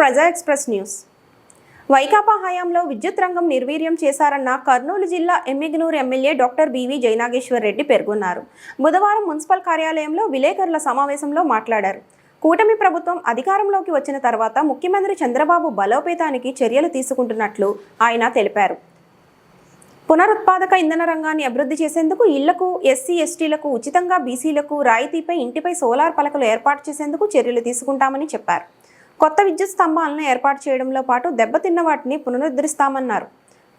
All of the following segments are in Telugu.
ప్రజా ఎక్స్ప్రెస్ న్యూస్. వైకాపా హయాంలో విద్యుత్ రంగం నిర్వీర్యం చేశారన్న కర్నూలు జిల్లా Emmiganur MLA doctor B V Jayanageshwar Reddy పేర్కొన్నారు. బుధవారం మున్సిపల్ కార్యాలయంలో విలేకరుల సమావేశంలో మాట్లాడారు. కూటమి ప్రభుత్వం అధికారంలోకి వచ్చిన తర్వాత ముఖ్యమంత్రి చంద్రబాబు బలోపేతానికి చర్యలు తీసుకుంటున్నట్లు ఆయన తెలిపారు. పునరుత్పాదక ఇంధన రంగాన్ని అభివృద్ధి చేసేందుకు ఇళ్ళకు ఎస్సీ ఎస్టీలకు ఉచితంగా బీసీలకు రాయితీపై ఇంటిపై సోలార్ పలకలు ఏర్పాటు చేసేందుకు చర్యలు తీసుకుంటామని చెప్పారు. కొత్త విద్యుత్ స్తంభాలను ఏర్పాటు చేయడంలో పాటు దెబ్బతిన్న వాటిని పునరుద్ధరిస్తామన్నారు.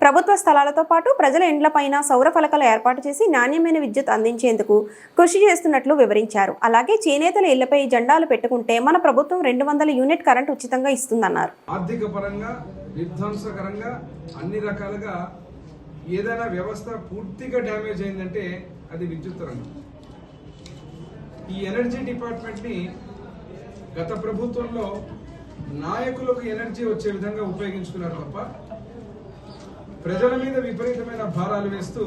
ప్రభుత్వ స్థలాలతో పాటు ప్రజల ఇండ్లపైన సౌర ఫలకాలు ఏర్పాటు చేసి నాణ్యమైన విద్యుత్ అందించేందుకు కృషి చేస్తున్నట్లు వివరించారు. అలాగే చేనేతల ఇళ్ళపై జెండాలు పెట్టుకుంటే మన ప్రభుత్వం రెండు వందల యూనిట్ కరెంట్ ఉచితంగా ఇస్తుందన్నారు. ఆర్థిక పరంగా విధ్వంసకరంగా అన్ని రకాలుగా ఏదైనా వ్యవస్థ పూర్తిగా డ్యామేజ్ అయిందంటే అది విద్యుత్ రంగం. ఈ ఎనర్జీ డిపార్ట్మెంట్ని గత ప్రభుత్వంలో నాయకులకు ఎనర్జీ వచ్చే విధంగా ఉపయోగించుకున్నారు తప్ప ప్రజల మీద విపరీతమైన భారాలు వేస్తూ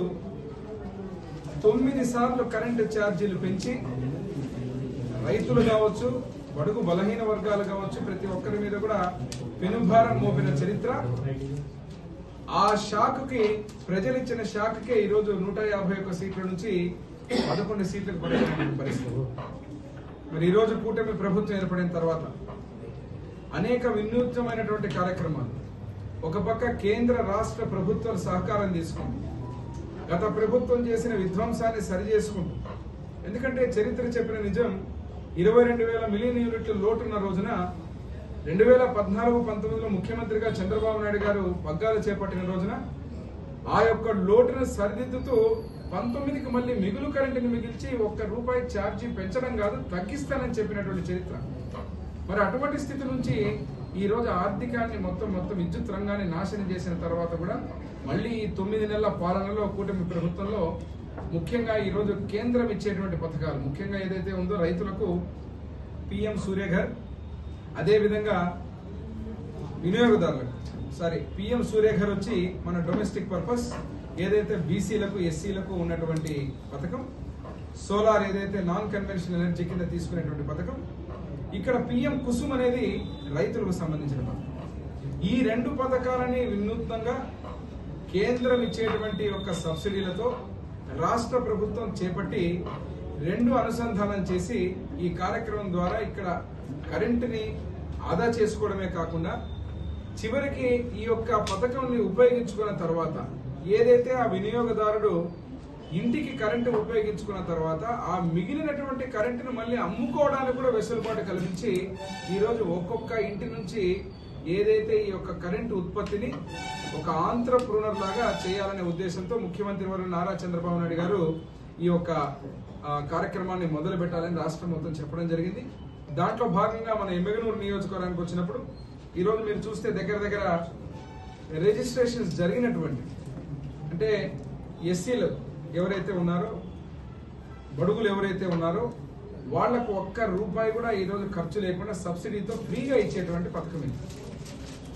తొమ్మిది సార్లు కరెంటు ఛార్జీలు పెంచి రైతులు కావచ్చు బడుగు బలహీన వర్గాలు కావచ్చు ప్రతి ఒక్కరి మీద కూడా పెనుభారం మోపిన చరిత్ర. ఆ షాక్కి ప్రజలు ఇచ్చిన షాక్కే ఈరోజు నూట యాభై ఒక్క సీట్ల నుంచి పదకొండు సీట్లకు పడిన పరిస్థితి. మరి ఈరోజు కూటమి ప్రభుత్వం ఏర్పడిన తర్వాత అనేక వినూత్నమైనటువంటి కార్యక్రమాలు. ఒక పక్క కేంద్ర రాష్ట్ర ప్రభుత్వాలు సహకారం తీసుకుంది. గత ప్రభుత్వం చేసిన విధ్వంసాన్ని సరి చేసుకుంటూ ఎందుకంటే చరిత్ర చెప్పిన నిజం ఇరవై రెండు వేల మిలియన్ యూనిట్ల లోటున్న రోజున రెండు వేల పద్నాలుగు పంతొమ్మిదిలో ముఖ్యమంత్రిగా చంద్రబాబు నాయుడు గారు పగ్గాలు చేపట్టిన రోజున ఆ యొక్క లోటును సరిదిద్దుతూ పంతొమ్మిదికి మళ్ళీ మిగులు కరెంటుని మిగిల్చి ఒక్క రూపాయి ఛార్జీ పెంచడం కాదు తగ్గిస్తానని చెప్పినటువంటి చరిత్ర. మరి అటువంటి స్థితి నుంచి ఈరోజు ఆర్థికాన్ని మొత్తం మొత్తం విద్యుత్ రంగాన్ని నాశనం చేసిన తర్వాత కూడా మళ్ళీ ఈ తొమ్మిది నెలల పాలనలో కూటమి ప్రభుత్వంలో ముఖ్యంగా ఈరోజు కేంద్రం ఇచ్చేటువంటి పథకాలు. ముఖ్యంగా ఏదైతే ఉందో రైతులకు పిఎం సూర్యఘర్ అదేవిధంగా వినియోగదారులకు సారీ పిఎం సూర్యఘర్ వచ్చి మన డొమెస్టిక్ పర్పస్ ఏదైతే బీసీలకు ఎస్సీలకు ఉన్నటువంటి పథకం సోలార్ ఏదైతే నాన్ కన్వెన్షనల్ ఎనర్జీ కింద తీసుకునేటువంటి పథకం ఇక్కడ పిఎం కుసుమ్ అనేది రైతులకు సంబంధించిన పథకం. ఈ రెండు పథకాలని వినూత్నంగా కేంద్రం ఇచ్చేటువంటి ఒక సబ్సిడీలతో రాష్ట్ర ప్రభుత్వం చేపట్టి రెండు అనుసంధానం చేసి ఈ కార్యక్రమం ద్వారా ఇక్కడ కరెంటుని ఆదా చేసుకోవడమే కాకుండా చివరికి ఈ యొక్క పథకంని ఉపయోగించుకున్న తర్వాత ఏదైతే ఆ వినియోగదారుడు ఇంటికి కరెంటు ఉపయోగించుకున్న తర్వాత ఆ మిగిలినటువంటి కరెంటును మళ్ళీ అమ్ముకోవడానికి కూడా వెసులుబాటు కల్పించి ఈరోజు ఒక్కొక్క ఇంటి నుంచి ఏదైతే ఈ యొక్క కరెంటు ఉత్పత్తిని ఒక ఆంధ్రప్రూనర్ లాగా చేయాలనే ఉద్దేశంతో ముఖ్యమంత్రి వారు నారా చంద్రబాబు నాయుడు గారు ఈ యొక్క కార్యక్రమాన్ని మొదలు పెట్టాలని రాష్ట్రం మొత్తం చెప్పడం జరిగింది. దాంట్లో భాగంగా మన ఎమ్మెగనూరు నియోజకవర్గానికి వచ్చినప్పుడు ఈరోజు మీరు చూస్తే దగ్గర దగ్గర రిజిస్ట్రేషన్స్ జరిగినటువంటి అంటే ఎస్సీలు ఎవరైతే ఉన్నారో బడుగులు ఎవరైతే ఉన్నారో వాళ్ళకు ఒక్క రూపాయి కూడా ఈరోజు ఖర్చు లేకుండా సబ్సిడీతో ఫ్రీగా ఇచ్చేటువంటి పథకం ఇది.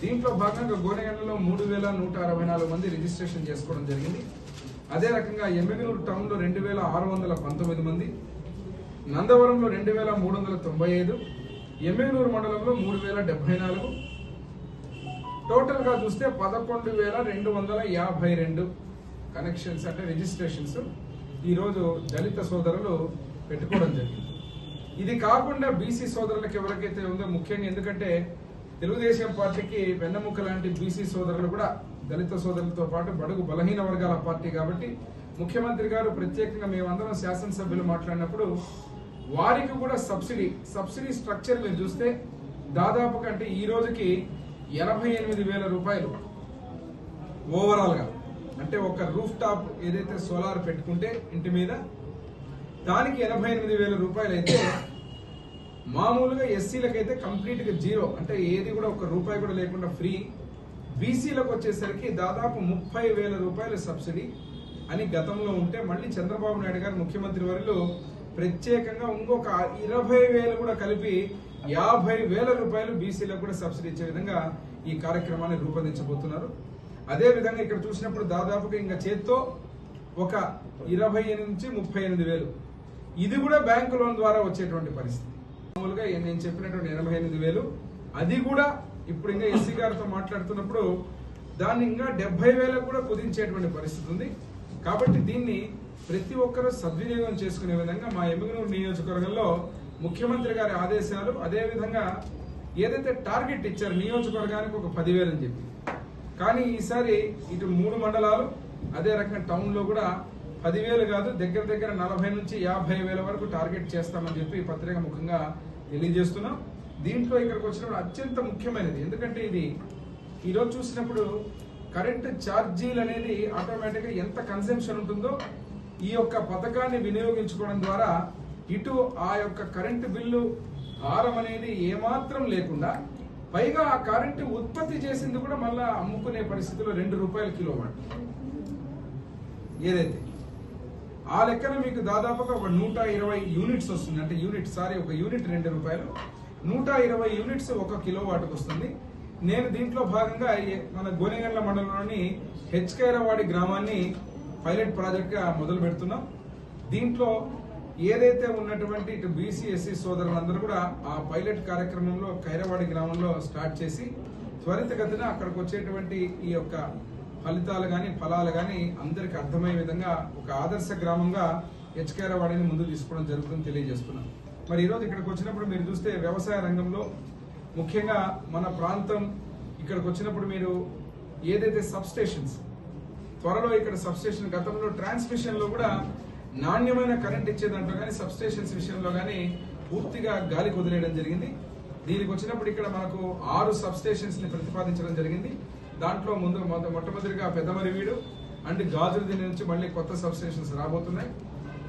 దీంట్లో భాగంగా గోనెగండలో మూడు వేల నూట అరవై నాలుగు మంది రిజిస్ట్రేషన్ చేసుకోవడం జరిగింది. అదే రకంగా ఎమ్మెగనూరు టౌన్లో రెండు వేల ఆరు వందల పంతొమ్మిది మంది నందవరంలో రెండు వేల మూడు వందల తొంభై ఐదు ఎమ్మెగనూరు మండలంలో మూడు వేల డెబ్బై నాలుగు. టోటల్గా చూస్తే పదకొండు వేల రెండు వందల యాభై రెండు. కనెక్షన్స్ అంటే రిజిస్ట్రేషన్స్ ఈరోజు దళిత సోదరులు పెట్టుకోవడం జరిగింది. ఇది కాకుండా బీసీ సోదరులకు ఎవరికైతే ఉందో ముఖ్యంగా ఎందుకంటే తెలుగుదేశం పార్టీకి వెన్నముక లాంటి బీసీ సోదరులు కూడా దళిత సోదరులతో పాటు బడుగు బలహీన వర్గాల పార్టీ కాబట్టి ముఖ్యమంత్రి గారు ప్రత్యేకంగా మేమందరం శాసనసభ్యులు మాట్లాడినప్పుడు వారికి కూడా సబ్సిడీ సబ్సిడీ స్ట్రక్చర్ మీరు చూస్తే దాదాపు కంటే ఈ రోజుకి ఎనభై ఎనిమిది వేల రూపాయలు. ఓవరాల్గా అంటే ఒక రూఫ్ టాప్ ఏదైతే సోలార్ పెట్టుకుంటే ఇంటి మీద దానికి ఎనభై ఎనిమిది వేల రూపాయలు అయితే మామూలుగా ఎస్సీలకైతే కంప్లీట్గా జీరో అంటే ఏది కూడా ఒక రూపాయి కూడా లేకుండా ఫ్రీ బీసీలకు వచ్చేసరికి దాదాపు ముప్పై వేల రూపాయల సబ్సిడీ అని గతంలో ఉంటే మళ్ళీ చంద్రబాబు నాయుడు గారు ముఖ్యమంత్రి వారిలో ప్రత్యేకంగా ఇంకొక ఇరవై వేలు కూడా కలిపి యాభై వేల రూపాయలు బీసీలకు కూడా సబ్సిడీ ఇచ్చే విధంగా ఈ కార్యక్రమాన్ని రూపొందించబోతున్నారు. అదే విధంగా ఇక్కడ చూసినప్పుడు దాదాపుగా ఇంకా చేత్తో ఒక ఇరవై ఎనిమిది నుంచి ముప్పై ఎనిమిది వేలు. ఇది కూడా బ్యాంకు లోన్ ద్వారా వచ్చేటువంటి పరిస్థితి. మామూలుగా నేను చెప్పినటువంటి ఎనభై ఎనిమిది వేలు. అది కూడా ఇప్పుడు ఇంకా ఎస్సీ గారితో మాట్లాడుతున్నప్పుడు దాన్ని ఇంకా డెబ్బై వేలకు కూడా కుదించేటువంటి పరిస్థితి ఉంది. కాబట్టి దీన్ని ప్రతి ఒక్కరూ సద్వినియోగం చేసుకునే విధంగా మా ఎమ్మిగనూరు నియోజకవర్గంలో ముఖ్యమంత్రి గారి ఆదేశాలు అదేవిధంగా ఏదైతే టార్గెట్ ఇచ్చారు నియోజకవర్గానికి ఒక పదివేలు అని చెప్పి. కానీ ఈసారి ఇటు మూడు మండలాలు అదే రకంగా టౌన్లో కూడా పదివేలు కాదు దగ్గర దగ్గర నలభై నుంచి యాభై వేల వరకు టార్గెట్ చేస్తామని చెప్పి పత్రిక ముఖ్యంగా తెలియజేస్తున్నాం. దీంట్లో ఇక్కడికి వచ్చినప్పుడు అత్యంత ముఖ్యమైనది ఎందుకంటే ఇది ఈరోజు చూసినప్పుడు కరెంట్ ఛార్జీలు అనేది ఆటోమేటిక్గా ఎంత కన్సంప్షన్ ఉంటుందో ఈ యొక్క పథకాన్ని వినియోగించుకోవడం ద్వారా ఇటు ఆ యొక్క కరెంటు బిల్లు భారం అనేది ఏమాత్రం లేకుండా పైగా ఆ కరెంటు ఉత్పత్తి చేసింది కూడా మళ్ళా అమ్ముకునే పరిస్థితిలో రెండు రూపాయల కిలో వాట్ ఏదైతే? ఆ లెక్కన మీకు దాదాపుగా ఒక నూట ఇరవై యూనిట్స్ వస్తుంది. అంటే యూనిట్ సారీ ఒక యూనిట్ రెండు రూపాయలు. నూట ఇరవై యూనిట్స్ ఒక కిలో వాట్కి వస్తుంది. నేను దీంట్లో భాగంగా మన గోనెగండ్ల మండలంలోని హెచ్కైరవాడి గ్రామాన్ని పైలట్ ప్రాజెక్ట్గా మొదలు పెడుతున్నాం దీంట్లో ఏదైతే ఉన్నటువంటి ఇటు బీసీ ఎస్సీ సోదరులందరూ కూడా ఆ పైలట్ కార్యక్రమంలో కైరవాడి గ్రామంలో స్టార్ట్ చేసి త్వరితగతిన అక్కడికి వచ్చేటువంటి ఈ యొక్క ఫలితాలు కానీ ఫలాలు కానీ అందరికి అర్థమయ్యే విధంగా ఒక ఆదర్శ గ్రామంగా హెచ్కేరవాడిని ముందు తీసుకోవడం జరుగుతుందని తెలియజేస్తున్నాం మరి ఈరోజు ఇక్కడికి వచ్చినప్పుడు మీరు చూస్తే వ్యవసాయ రంగంలో ముఖ్యంగా మన ప్రాంతం ఇక్కడికి వచ్చినప్పుడు మీరు ఏదైతే సబ్స్టేషన్స్ త్వరలో ఇక్కడ సబ్స్టేషన్ గతంలో ట్రాన్స్మిషన్లో కూడా నాణ్యమైన కరెంట్ ఇచ్చే దాంట్లో కానీ సబ్స్టేషన్స్ విషయంలో కానీ పూర్తిగా గాలి కుదిలేయడం జరిగింది. దీనికి వచ్చినప్పుడు ఇక్కడ మనకు ఆరు సబ్స్టేషన్స్ని ని ప్రతిపాదించడం జరిగింది. దాంట్లో ముందు మొద- మొట్టమొదటిగా పెద్దమరివీడు అండ్ గాజులది నుంచి మళ్ళీ కొత్త సబ్స్టేషన్స్ రాబోతున్నాయి.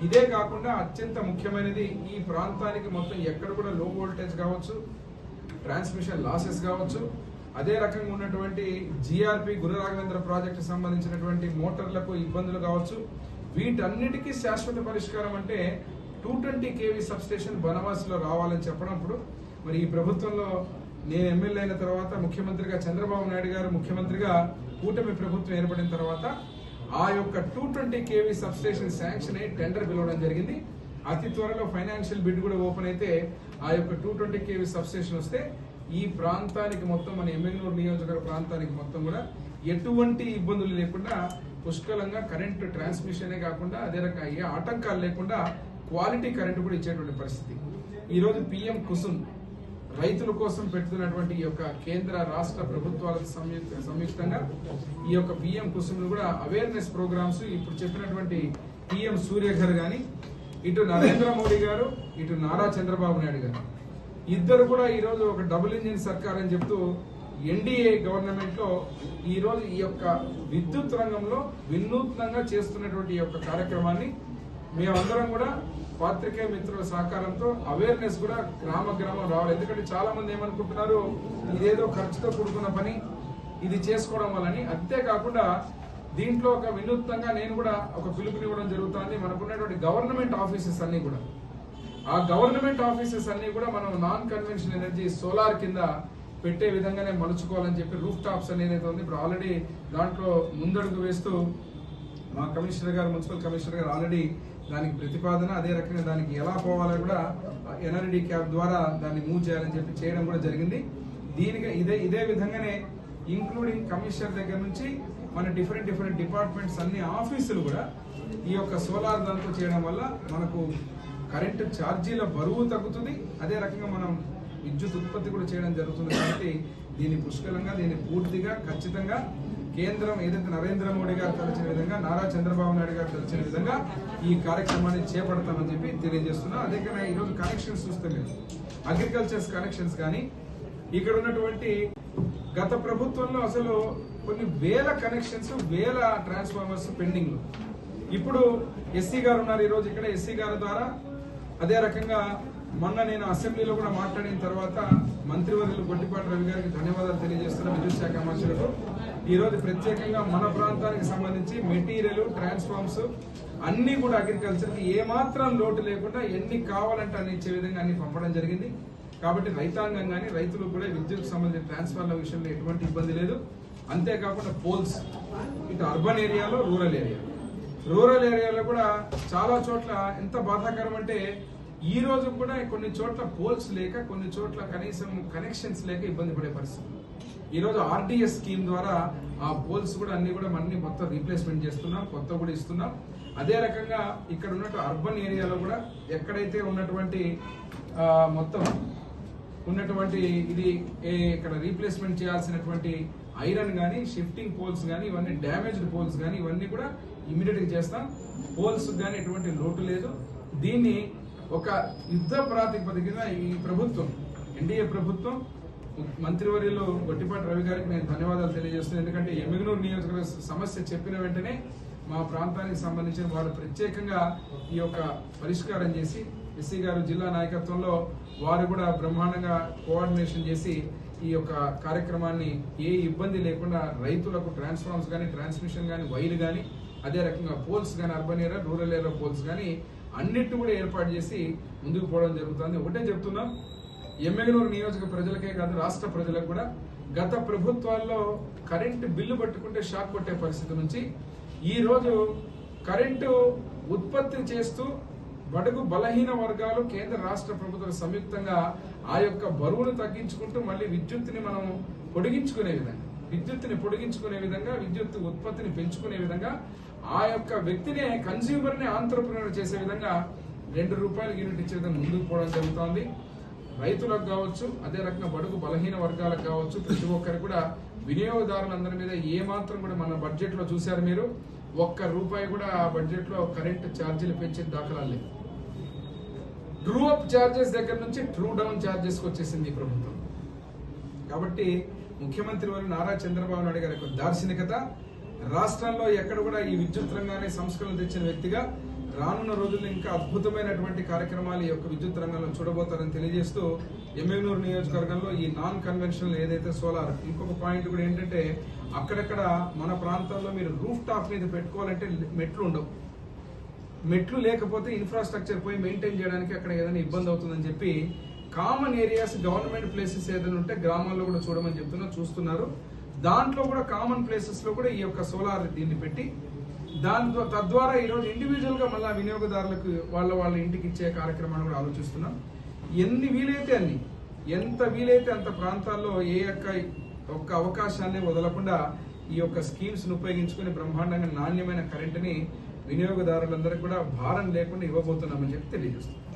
ఇదే కాకుండా అత్యంత ముఖ్యమైనది ఈ ప్రాంతానికి మొత్తం ఎక్కడ కూడా లో వోల్టేజ్ కావచ్చు ట్రాన్స్మిషన్ లాసెస్ కావచ్చు. అదే రకంగా ఉన్నటువంటి జిఆర్పి గురు రాఘవేంద్ర ప్రాజెక్టు సంబంధించినటువంటి మోటార్లకు ఇబ్బందులు కావచ్చు. వీటన్నిటికీ శాశ్వత పరిష్కారం అంటే టూ ట్వంటీ కేవీ సబ్స్టేషన్ బనవాసులో బనవాసిలో రావాలని చెప్పినప్పుడు మరి ఈ ప్రభుత్వంలో నేను ఎమ్మెల్యే అయిన తర్వాత ముఖ్యమంత్రిగా చంద్రబాబు నాయుడు గారు ముఖ్యమంత్రిగా కూటమి ప్రభుత్వం ఏర్పడిన తర్వాత ఆ యొక్క two twenty KV substation sanction అయ్యి టెండర్ పిలవడం జరిగింది. అతి త్వరలో ఫైనాన్షియల్ బిడ్ కూడా ఓపెన్ అయితే ఆ యొక్క టూ ట్వంటీ కేవీ సబ్స్టేషన్ వస్తే ఈ ప్రాంతానికి మొత్తం మన ఎమ్మెల్యేనూరు నియోజకవర్గ ప్రాంతానికి మొత్తం కూడా ఎటువంటి ఇబ్బందులు లేకుండా పుష్కలంగా కరెంట్ ట్రాన్స్మిషనే కాకుండా అదే రకంగా ఏ ఆటంకాలు లేకుండా క్వాలిటీ కరెంట్ కూడా ఇచ్చేటువంటి పరిస్థితి. ఈ రోజు పిఎం కుసుమ్ రైతుల కోసం పెడుతున్నటువంటి ఈ యొక్క కేంద్ర రాష్ట్ర ప్రభుత్వాలకు సంయుక్త సంయుక్తంగా ఈ యొక్క పిఎం కుసుమ్ కూడా అవేర్నెస్ ప్రోగ్రామ్స్ ఇప్పుడు చెప్పినటువంటి పిఎం సూర్యఘర్ కానీ ఇటు నరేంద్ర మోడీ గారు ఇటు నారా చంద్రబాబు నాయుడు గారు. ఇద్దరు కూడా ఈ రోజు ఒక డబుల్ ఇంజిన్ సర్కార్ అని చెప్తూ ఎన్డీఏ గవర్నమెంట్లో ఈ రోజు ఈ యొక్క విద్యుత్ రంగంలో వినూత్నంగా చేస్తున్నటువంటి ఈ యొక్క కార్యక్రమాన్ని మేమందరం కూడా పాత్రికేయ మిత్రుల సహకారంతో అవేర్నెస్ కూడా గ్రామ గ్రామం రావాలి. ఎందుకంటే చాలా మంది ఏమనుకుంటున్నారు ఇదేదో ఖర్చుతో కూడుకున్న పని ఇది చేసుకోవడం వల్లని. అంతేకాకుండా దీంట్లో ఒక వినూత్నంగా నేను కూడా ఒక పిలుపునివ్వడం జరుగుతుంది. మనకున్నటువంటి గవర్నమెంట్ ఆఫీసెస్ అన్ని కూడా. ఆ గవర్నమెంట్ ఆఫీసెస్ అన్ని కూడా మనం నాన్ కన్వెన్షన్ ఎనర్జీ సోలార్ కింద పెట్టే విధంగానే మలుచుకోవాలని చెప్పి రూఫ్ టాప్స్ అనేది ఉంది. ఇప్పుడు ఆల్రెడీ దాంట్లో ముందడుగు వేస్తూ మా కమిషనర్ గారు మున్సిపల్ కమిషనర్ గారు ఆల్రెడీ దానికి ప్రతిపాదన అదే రకంగా దానికి ఎలా పోవాలని కూడా ఎన్ఆర్డి క్యాబ్ ద్వారా దాన్ని మూవ్ చేయాలని చెప్పి చేయడం కూడా జరిగింది. దీనికి ఇదే ఇదే విధంగానే ఇంక్లూడింగ్ కమిషనర్ దగ్గర నుంచి మన డిఫరెంట్ డిఫరెంట్ డిపార్ట్మెంట్స్ అన్ని ఆఫీసులు కూడా ఈ యొక్క సోలార్ దాంతో చేయడం వల్ల మనకు కరెంటు ఛార్జీల బరువు తగ్గుతుంది. అదే రకంగా మనం విద్యుత్ ఉత్పత్తి కూడా చేయడం జరుగుతుంది కాబట్టి దీన్ని పుష్కలంగా దీన్ని పూర్తిగా ఖచ్చితంగా కేంద్రం ఏదైతే నరేంద్ర మోడీ గారు తలచిన విధంగా నారా చంద్రబాబు నాయుడు గారు తలచిన విధంగా ఈ కార్యక్రమాన్ని చేపడతామని చెప్పి తెలియజేస్తున్నా. అదే కన్నా ఈరోజు కనెక్షన్స్ చూస్తే మీరు అగ్రికల్చర్స్ కనెక్షన్స్ కానీ ఇక్కడ ఉన్నటువంటి గత ప్రభుత్వంలో అసలు కొన్ని వేల కనెక్షన్స్ వేల ట్రాన్స్ఫార్మర్స్ పెండింగ్లో. ఇప్పుడు ఎస్సీ గారు ఉన్నారు ఈరోజు ఇక్కడ ఎస్సీ గారి ద్వారా అదే రకంగా మొన్న నేను అసెంబ్లీలో కూడా మాట్లాడిన తర్వాత మంత్రివర్యులు గొడ్డిపాటి రవి గారికి ధన్యవాదాలు తెలియజేస్తున్న విద్యుత్ శాఖ మంత్రులకు ఈరోజు ప్రత్యేకంగా మన ప్రాంతానికి సంబంధించి మెటీరియల్ ట్రాన్స్ఫార్మ్స్ అన్ని కూడా అగ్రికల్చర్కి ఏమాత్రం లోటు లేకుండా ఎన్ని కావాలంటే అన్ని ఇచ్చే విధంగా అన్ని పంపడం జరిగింది. కాబట్టి రైతాంగం కానీ రైతులకు కూడా విద్యుత్ సంబంధించిన ట్రాన్స్ఫార్ల విషయంలో ఎటువంటి ఇబ్బంది లేదు. అంతేకాకుండా పోల్స్ ఇటు అర్బన్ ఏరియాలో రూరల్ ఏరియా. రూరల్ ఏరియాలో కూడా చాలా చోట్ల ఎంత బాధాకరం అంటే ఈ రోజు కూడా కొన్ని చోట్ల పోల్స్ లేక కొన్ని చోట్ల కనీసం కనెక్షన్స్ లేక ఇబ్బంది పడే పరిస్థితి. ఈ రోజు స్కీమ్ ద్వారా ఆ పోల్స్ కూడా అన్ని కూడా అన్ని మొత్తం రీప్లేస్మెంట్ చేస్తున్నాం కొత్త కూడా ఇస్తున్నాం. అదే రకంగా ఇక్కడ ఉన్నట్టు అర్బన్ ఏరియాలో కూడా ఎక్కడైతే ఉన్నటువంటి మొత్తం ఉన్నటువంటి ఇది ఇక్కడ రీప్లేస్మెంట్ చేయాల్సినటువంటి ఐరన్ కానీ షిఫ్టింగ్ పోల్స్ కానీ ఇవన్నీ డ్యామేజ్డ్ పోల్స్ కానీ ఇవన్నీ కూడా ఇమీడియట్గా చేస్తాం. పోల్స్ కానీ ఎటువంటి లోటు లేదు. దీన్ని ఒక యుద్ధ ప్రాతిపదికన ఈ ప్రభుత్వం ఎన్డీఏ ప్రభుత్వం మంత్రివర్యులు గొట్టిపాటి రవి గారికి నేను ధన్యవాదాలు తెలియజేస్తున్నాను. ఎందుకంటే ఎమ్మిగనూరు నియోజకవర్గ సమస్య చెప్పిన వెంటనే మా ప్రాంతానికి సంబంధించిన వారు ప్రత్యేకంగా ఈ యొక్క పరిష్కారం చేసి ఎస్సీ గారు జిల్లా నాయకత్వంలో వారు కూడా బ్రహ్మాండంగా కోఆర్డినేషన్ చేసి ఈ యొక్క కార్యక్రమాన్ని ఏ ఇబ్బంది లేకుండా రైతులకు ట్రాన్స్ఫార్మర్స్ కానీ ట్రాన్స్మిషన్ కానీ వైర్ కానీ అదే రకంగా పోల్స్ కానీ urban area rural area poles కానీ అన్నిటి కూడా ఏర్పాటు చేసి ముందుకు పోవడం జరుగుతుంది. ఒకటే చెప్తున్నాం ఎమ్మెగనూరు నియోజక ప్రజలకే కాదు రాష్ట్ర ప్రజలకు కూడా గత ప్రభుత్వాల్లో కరెంటు బిల్లు పట్టుకుంటే షాక్ కొట్టే పరిస్థితి నుంచి ఈరోజు కరెంటు ఉత్పత్తి చేస్తూ బడుగు బలహీన వర్గాలు కేంద్ర రాష్ట్ర ప్రభుత్వాలు సంయుక్తంగా ఆ యొక్క బరువును తగ్గించుకుంటూ మళ్ళీ విద్యుత్తుని మనం పొడిగించుకునే విధంగా విద్యుత్తుని పొడిగించుకునే విధంగా విద్యుత్ ఉత్పత్తిని పెంచుకునే విధంగా ఆ యొక్క వ్యక్తినే కన్స్యూమర్ని ఆంటర్ప్రినర్ చేసే విధంగా రెండు రూపాయల యూనిట్ ఇచ్చే విధంగా ముందుకు పోవడం జరుగుతోంది. రైతులకు కావచ్చు అదే రకంగా బడుగు బలహీన వర్గాలకు కావచ్చు ప్రతి ఒక్కరు కూడా వినియోగదారులందరి మీద ఏమాత్రం కూడా మన బడ్జెట్లో చూశారు మీరు ఒక్క రూపాయి కూడా ఆ బడ్జెట్లో కరెంట్ ఛార్జీలు పెంచే దాఖలాలు ట్రూ అప్ ఛార్జెస్ దగ్గర నుంచి ట్రూ డౌన్ ఛార్జెస్ వచ్చేసింది ఈ ప్రభుత్వం. కాబట్టి ముఖ్యమంత్రి వారు నారా చంద్రబాబు నాయుడు గారి యొక్క దార్శనికత రాష్ట్రంలో ఎక్కడ కూడా ఈ విద్యుత్ రంగాన్ని సంస్కరణలు తెచ్చిన వ్యక్తిగా రానున్న రోజుల్లో ఇంకా అద్భుతమైనటువంటి కార్యక్రమాలు ఈ యొక్క విద్యుత్ రంగంలో చూడబోతారని తెలియజేస్తూ ఎమ్మెనూరు నియోజకవర్గంలో ఈ నాన్ కన్వెన్షనల్ ఏదైతే సోలార్ ఇంకొక పాయింట్ కూడా ఏంటంటే అక్కడక్కడ మన ప్రాంతాల్లో మీరు రూఫ్ టాప్ మీద పెట్టుకోవాలంటే మెట్లు ఉండవు. మెట్లు లేకపోతే ఇన్ఫ్రాస్ట్రక్చర్ పోయి మెయింటైన్ చేయడానికి అక్కడ ఏదైనా ఇబ్బంది అవుతుందని చెప్పి కామన్ ఏరియాస్ గవర్నమెంట్ ప్లేసెస్ ఏదైనా ఉంటే గ్రామాల్లో కూడా చూడమని చెప్తున్నా చూస్తున్నారు. దాంట్లో కూడా కామన్ ప్లేసెస్లో కూడా ఈ యొక్క సోలార్ దీన్ని పెట్టి దాని తద్వారా ఈరోజు ఇండివిజువల్గా మళ్ళీ వినియోగదారులకు వాళ్ళ వాళ్ళ ఇంటికి ఇచ్చే కార్యక్రమాన్ని కూడా ఆలోచిస్తున్నాం. ఎన్ని వీలైతే అన్ని ఎంత వీలైతే అంత ప్రాంతాల్లో ఏ యొక్క ఒక్క అవకాశాన్ని వదలకుండా ఈ యొక్క స్కీమ్స్ను ఉపయోగించుకొని ఉపయోగించుకుని బ్రహ్మాండంగా నాణ్యమైన కరెంటుని వినియోగదారులందరికీ కూడా భారం లేకుండా ఇవ్వబోతున్నామని చెప్పి తెలియజేస్తున్నాం.